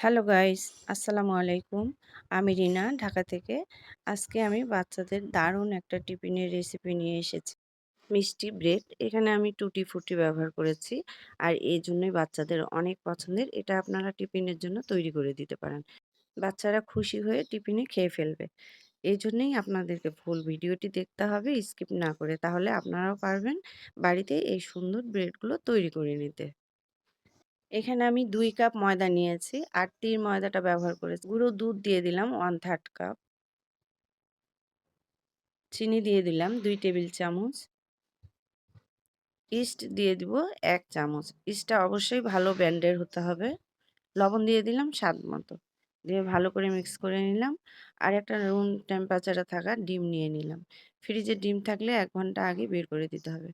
Hello guys, আসসালামু আলাইকুম। আমি রিনা ঢাকা থেকে। আজকে আমি বাচ্চাদের দারুণ একটা টিফিনের রেসিপি নিয়ে এসেছি। মিষ্টি ব্রেড। এখানে আমি টুটি ফুটি ব্যবহার করেছি আর এই জন্যই বাচ্চাদের অনেক পছন্দের। এটা আপনারা টিফিনের জন্য তৈরি করে দিতে পারেন। বাচ্চারা খুশি হয়ে টিফিনে খেয়ে ফেলবে। এই জন্যই আপনাদেরকে ফুল ভিডিওটি দেখতে হবে স্কিপ না করে। তাহলে আপনারাও পারবেন বাড়িতে এই সুন্দর ব্রেডগুলো তৈরি করে নিতে। এখানে আমি দুই কাপ ময়দা নিয়েছি। আটটির ময়দাটা ব্যবহার করেছি। গুঁড়ো দুধ দিয়ে দিলাম 1/3 কাপ। চিনি দিয়ে দিলাম দুই টেবিল চামচ। ইস্ট দিয়ে দিব এক চামচ। ইস্টটা অবশ্যই ভালো ব্র্যান্ডের হতে হবে। লবণ দিয়ে দিলাম স্বাদ মতো। দিয়ে ভালো করে মিক্স করে নিলাম। আর একটা রুম টেম্পারেচারে থাকা ডিম নিয়ে নিলাম। ফ্রিজে ডিম থাকলে এক ঘণ্টা আগে বের করে দিতে হবে।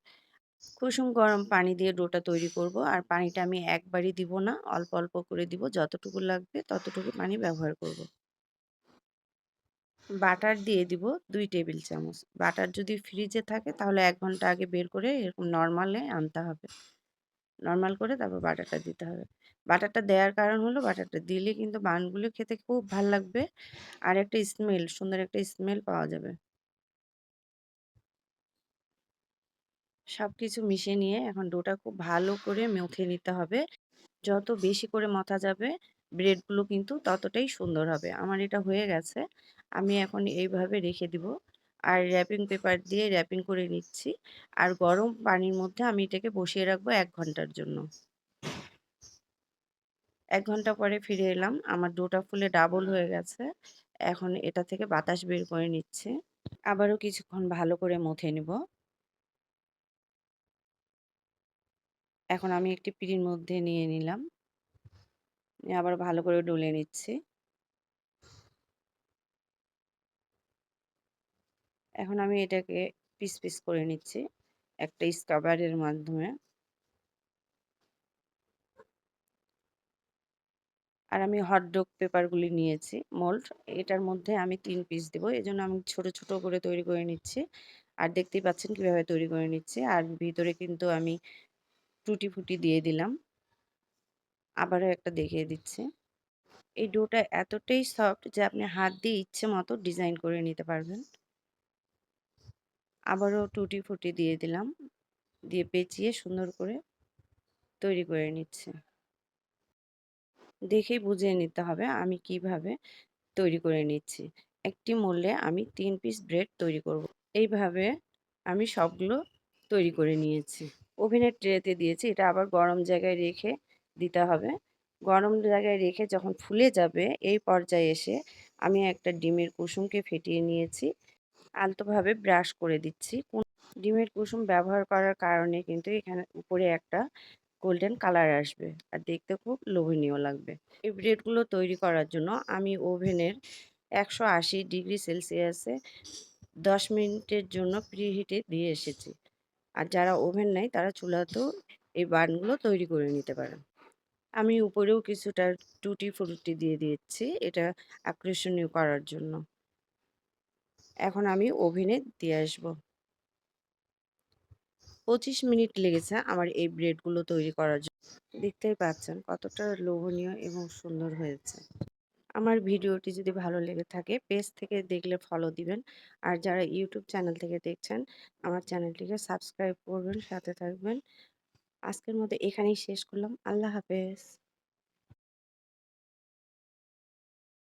কুসুম গরম পানি দিয়ে ডোটা তৈরি করব। আর পানিটা আমি একবারই দিব না, অল্প অল্প করে দিব। যতটুকু লাগবে ততটুকু পানি ব্যবহার করব। বাটার দিয়ে দিব দুই টেবিল চামচ। বাটার যদি ফ্রিজে থাকে তাহলে এক ঘণ্টা আগে বের করে এরকম নর্মালে আনতে হবে। নর্মাল করে তারপর বাটারটা দিতে হবে। বাটারটা দেওয়ার কারণ হলো বাটারটা দিলে কিন্তু বানগুলো খেতে খুব ভালো লাগবে। আর একটা স্মেল সুন্দর একটা স্মেল পাওয়া যাবে। সব কিছু মিশিয়ে নিয়ে এখন ডোটা খুব ভালো করে মেখে নিতে হবে। যত বেশি করে মথা যাবে, ব্রেডগুলো কিন্তু ততটাই সুন্দর হবে। আমার এটা হয়ে গেছে। আমি এখন এইভাবে রেখে দিব। আর র্যাপিং পেপার দিয়ে র্যাপিং করে নিচ্ছি। আর গরম পানির মধ্যে আমি এটাকে বসিয়ে রাখব এক ঘণ্টার জন্য। এক ঘণ্টা পরে ফিরে এলাম। আমার ডোটা ফুলে ডাবল হয়ে গেছে। এখন এটা থেকে বাতাস বের করে নিচ্ছে। আবারও কিছুক্ষণ ভালো করে মথে নিব। এখন আমি একটি পিঁড়ির মধ্যে নিয়ে নিলাম। আবার ভালো করে ডলে নিচ্ছি। এখন আমি এটাকে পিস পিস করে নিচ্ছি একটা স্কাবারের মাধ্যমে। আর আমি হটডগ পেপারগুলি নিয়েছি মোল্ড এটার মধ্যে আমি তিন পিস দেবো এই জন্য আমি ছোট ছোট করে তৈরি করে নিচ্ছি। আর দেখতেই পাচ্ছেন কীভাবে তৈরি করে নিচ্ছি। আর ভিতরে কিন্তু আমি টুটি ফুটি দিয়ে দিলাম। আবারও একটা দেখিয়ে দিচ্ছি। এই ডোটা এতটাই সফট যে আপনি হাত দিয়ে ইচ্ছে মতো ডিজাইন করে নিতে পারবেন। আবারও টুটি ফুটি দিয়ে দিলাম। দিয়ে পেঁচিয়ে সুন্দর করে তৈরি করে নিচ্ছে। দেখেই বুঝিয়ে নিতে হবে আমি কীভাবে তৈরি করে নিচ্ছি। একটি মূল্যে আমি তিন পিস ব্রেড তৈরি করব। এইভাবে আমি সবগুলো তৈরি করে নিয়েছি। ওভেনের ট্রেতে দিয়েছি। এটা আবার গরম জায়গায় রেখে দিতে হবে। গরম জায়গায় রেখে যখন ফুলে যাবে, এই পর্যায়ে এসে আমি একটা ডিমের কুসুমকে ফেটিয়ে নিয়েছি। আলতোভাবে ব্রাশ করে দিচ্ছি। ডিমের কুসুম ব্যবহার করার কারণে কিন্তু এখানে উপরে একটা গোল্ডেন কালার আসবে। আর দেখতে খুব লোভনীয় লাগবে। এই ব্রেডগুলো তৈরি করার জন্য আমি ওভেনের একশো আশি ডিগ্রি সেলসিয়াসে দশ মিনিটের জন্য প্রিহিটে দিয়ে এসেছি। আর যারা ওভেন নেয়, তারা চুলাতেও এই বানগুলো তৈরি করে নিতে পারেন আমি উপরেও কিছুটা টুটি ফুটি দিয়ে দিচ্ছি এটা আকর্ষণীয় করার জন্য। এখন আমি ওভেনে দিয়ে আসব। পঁচিশ মিনিট লেগেছে আমার এই ব্রেডগুলো তৈরি করার জন্য দেখতেই পাচ্ছেন কতটা লোভনীয় এবং সুন্দর হয়েছে। আমার ভিডিওটি যদি ভালো লেগে থাকে, পেজ থেকে দেখলে ফলো দিবেন। আর যারা ইউটিউব চ্যানেল থেকে দেখছেন, আমার চ্যানেলটিকে সাবস্ক্রাইব করবেন, সাথে থাকবেন। আজকের মতো এখানেই শেষ করলাম। আল্লাহ হাফেজ।